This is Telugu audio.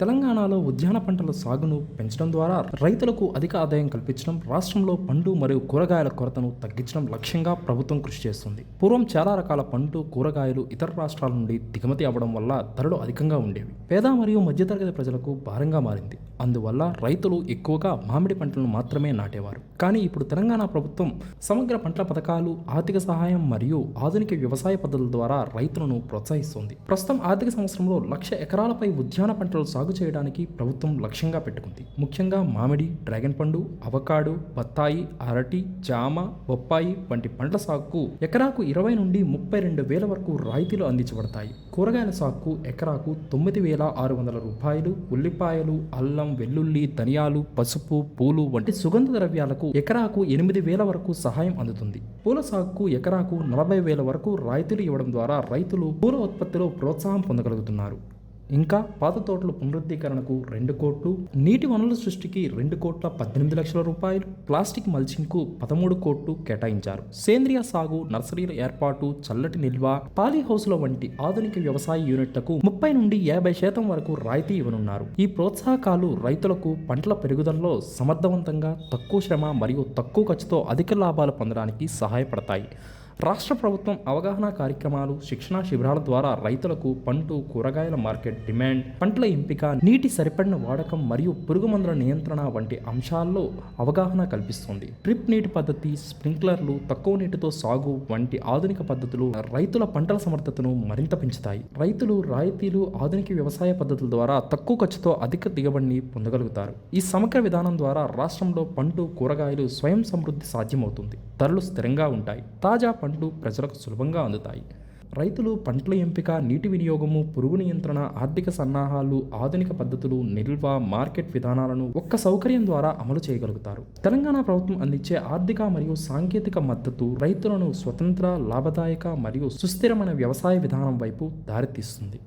తెలంగాణలో ఉద్యాన పంటల సాగును పెంచడం ద్వారా రైతులకు అధిక ఆదాయం కల్పించడం రాష్ట్రంలో పండు మరియు కూరగాయల కొరతను తగ్గించడం లక్ష్యంగా ప్రభుత్వం కృషి చేస్తుంది. పూర్వం చాలా రకాల పండ్లు కూరగాయలు ఇతర రాష్ట్రాల నుండి దిగుమతి అవ్వడం వల్ల ధరలు అధికంగా ఉండేవి. పేద మరియు మధ్యతరగతి ప్రజలకు భారంగా మారింది. అందువల్ల రైతులు ఎక్కువగా మామిడి పంటలను మాత్రమే నాటేవారు. కానీ ఇప్పుడు తెలంగాణ ప్రభుత్వం సమగ్ర పంటల పథకాలు ఆర్థిక సహాయం మరియు ఆధునిక వ్యవసాయ పద్ధతుల ద్వారా రైతులను ప్రోత్సహిస్తుంది. ప్రస్తుతం ఆర్థిక సంవత్సరంలో లక్ష ఎకరాలపై ఉద్యాన పంటలు సాగు సాగు చేయడానికి ప్రభుత్వం లక్ష్యంగా పెట్టుకుంది. ముఖ్యంగా మామిడి డ్రాగన్ పండు అవకాడు బత్తాయి అరటి జామ బొప్పాయి వంటి పండ్ల సాగుకు ఎకరాకు ఇరవై నుండి ముప్పై రెండు వేల వరకు రాయితీలు అందించబడతాయి. కూరగాయల సాగుకు ఎకరాకు తొమ్మిది వేల ఆరు వందల రూపాయలు ఉల్లిపాయలు అల్లం వెల్లుల్లి ధనియాలు పసుపు పూలు వంటి సుగంధ ద్రవ్యాలకు ఎకరాకు ఎనిమిది వేల వరకు సహాయం అందుతుంది. పూల సాగుకు ఎకరాకు నలభై వేల వరకు రాయితీలు ఇవ్వడం ద్వారా రైతులు పూల ఉత్పత్తిలో ప్రోత్సాహం పొందగలుగుతున్నారు. ఇంకా పాత తోటల పునరుద్ధీకరణకు రెండు కోట్లు నీటి వనరుల సృష్టికి రెండు కోట్ల పద్దెనిమిది లక్షల రూపాయలు ప్లాస్టిక్ మల్చింగ్కు పదమూడు కోట్లు కేటాయించారు. సేంద్రియ సాగు నర్సరీల ఏర్పాటు చల్లటి నిల్వ పాలీ హౌస్ల వంటి ఆధునిక వ్యవసాయ యూనిట్లకు ముప్పై నుండి యాభై శాతం వరకు రాయితీ ఇవ్వనున్నారు. ఈ ప్రోత్సాహకాలు రైతులకు పంటల పెరుగుదలలో సమర్థవంతంగా తక్కువ శ్రమ మరియు తక్కువ ఖర్చుతో అధిక లాభాలు పొందడానికి సహాయపడతాయి. రాష్ట్ర ప్రభుత్వం అవగాహన కార్యక్రమాలు శిక్షణా శిబిరాల ద్వారా రైతులకు పంటు కూరగాయల మార్కెట్ డిమాండ్ పంటల ఎంపిక నీటి సరిపడిన వాడకం మరియు పురుగు మందుల నియంత్రణ వంటి అంశాల్లో అవగాహన కల్పిస్తుంది. డ్రిప్ నీటి పద్ధతి స్ప్రింక్లర్లు తక్కువ నీటితో సాగు వంటి ఆధునిక పద్ధతులు రైతుల పంటల సమర్థతను మరింత పెంచుతాయి. రైతులు రాయితీలు ఆధునిక వ్యవసాయ పద్ధతుల ద్వారా తక్కువ ఖర్చుతో అధిక దిగుబడిని పొందగలుగుతారు. ఈ సమగ్ర విధానం ద్వారా రాష్ట్రంలో పంటు కూరగాయలు స్వయం సమృద్ధి సాధ్యమవుతుంది. ధరలు స్థిరంగా ఉంటాయి. తాజా పండ్లు ప్రజలకు సులభంగా అందుతాయి. రైతులు పంటల ఎంపిక నీటి వినియోగము పురుగు నియంత్రణ ఆర్థిక సన్నాహాలు ఆధునిక పద్ధతులు నిల్వ మార్కెట్ విధానాలను ఒక్క సౌకర్యం ద్వారా అమలు చేయగలుగుతారు. తెలంగాణ ప్రభుత్వం అందించే ఆర్థిక మరియు సాంకేతిక మద్దతు రైతులను స్వతంత్ర లాభదాయక మరియు సుస్థిరమైన వ్యవసాయ విధానం వైపు దారితీస్తుంది.